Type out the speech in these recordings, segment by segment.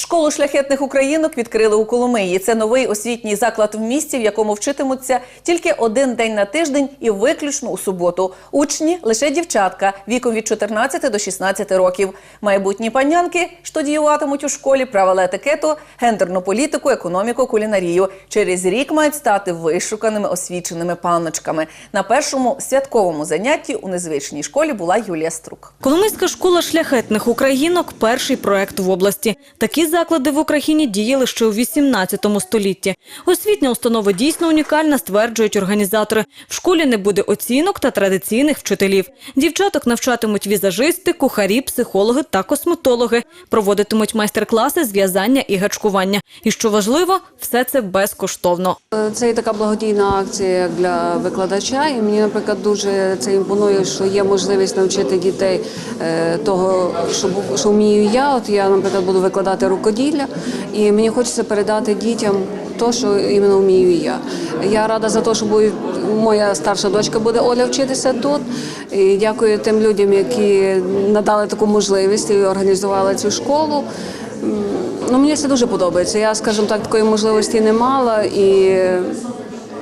Школу шляхетних українок відкрили у Коломиї. Це новий освітній заклад в місті, в якому вчитимуться тільки один день на тиждень і виключно у суботу. Учні лише дівчатка віком від 14 до 16 років. Майбутні панянки, що діюватимуть у школі, правила етикету, гендерну політику, економіку, кулінарію. Через рік мають стати вишуканими освіченими панночками. На першому святковому занятті у незвичній школі була Юлія Струк. Коломийська школа шляхетних українок перший проект в області. Такі заклади в Україні діяли ще у 18 столітті. Освітня установа дійсно унікальна, стверджують організатори. В школі не буде оцінок та традиційних вчителів. Дівчаток навчатимуть візажисти, кухарі, психологи та косметологи. Проводитимуть майстер-класи з в'язання і гачкування. І що важливо, все це безкоштовно. Це є така благодійна акція для викладача, і мені, наприклад, дуже це імпонує, що є можливість навчити дітей е, того, що, вмію я. От я, наприклад, буду викладати рукоділля, і мені хочеться передати дітям те, що іменно вмію я. Я рада за те, що моя старша дочка буде Оля вчитися тут. І дякую тим людям, які надали таку можливість і організували цю школу. Ну, мені це дуже подобається. Я, скажімо так, такої можливості не мала і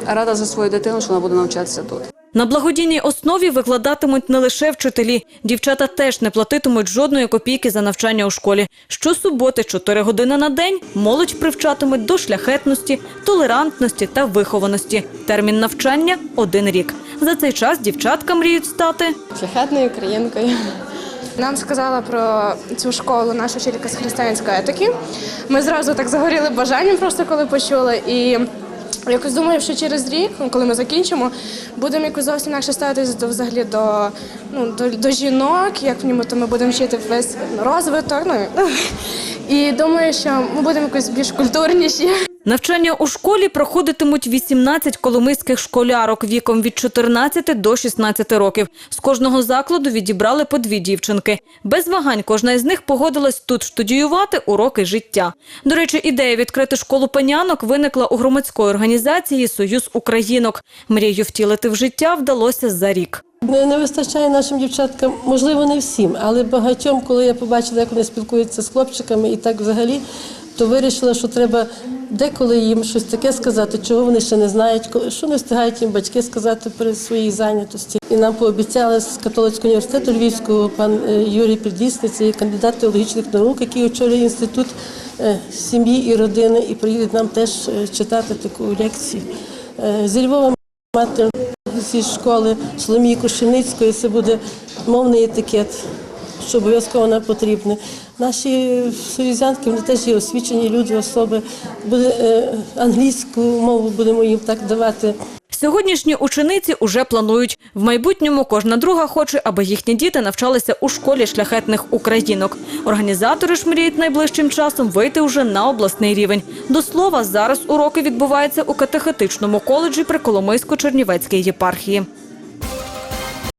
рада за свою дитину, що вона буде навчатися тут. На благодійній основі викладатимуть не лише вчителі. Дівчата теж не платитимуть жодної копійки за навчання у школі. Щосуботи, 4 години на день, молодь привчатимуть до шляхетності, толерантності та вихованості. Термін навчання – один рік. За цей час дівчатка мріють стати шляхетною українкою. Нам сказала про цю школу наша вчителька з християнської етики. Ми зразу так загоріли бажанням, просто коли почули. І якось думаю, що через рік, ну, коли ми закінчимо, будемо якось зовсім інакше ставитися до взагалі до, ну, до, до жінок, як в ньому то ми будемо вчити весь розвиток. Ну, і думаю, що ми будемо якось більш культурніші. Навчання у школі проходитимуть 18 коломийських школярок віком від 14 до 16 років. З кожного закладу відібрали по дві дівчинки. Без вагань кожна із них погодилась тут студіювати уроки життя. До речі, ідея відкрити школу панянок виникла у громадської організації Союз Українок. Мрію втілити в життя вдалося за рік. Не, вистачає нашим дівчаткам, можливо, не всім, але багатьом, коли я побачила, як вони спілкуються з хлопчиками і так взагалі, то вирішила, що треба деколи їм щось таке сказати, чого вони ще не знають, що не встигають їм батьки сказати при своїй зайнятості. І нам пообіцяли з католицького університету Львівського пан е, Юрій є кандидат теологічних наук, який очолює інститут е, сім'ї і родини, і приїде нам теж е, читати таку лекцію. Зі Львова мати зі школи Соломії Кушеницької це буде мовний етикет, що обов'язково нам потрібне. Наші союзянки вони теж є освічені люди, особи. Буде е, англійську мову будемо їм так давати. Сьогоднішні учениці уже планують. В майбутньому кожна друга хоче, аби їхні діти навчалися у школі шляхетних українок. Організатори ж мріють найближчим часом вийти уже на обласний рівень. До слова, зараз уроки відбуваються у катехетичному коледжі при Коломийсько-Чернівецькій єпархії.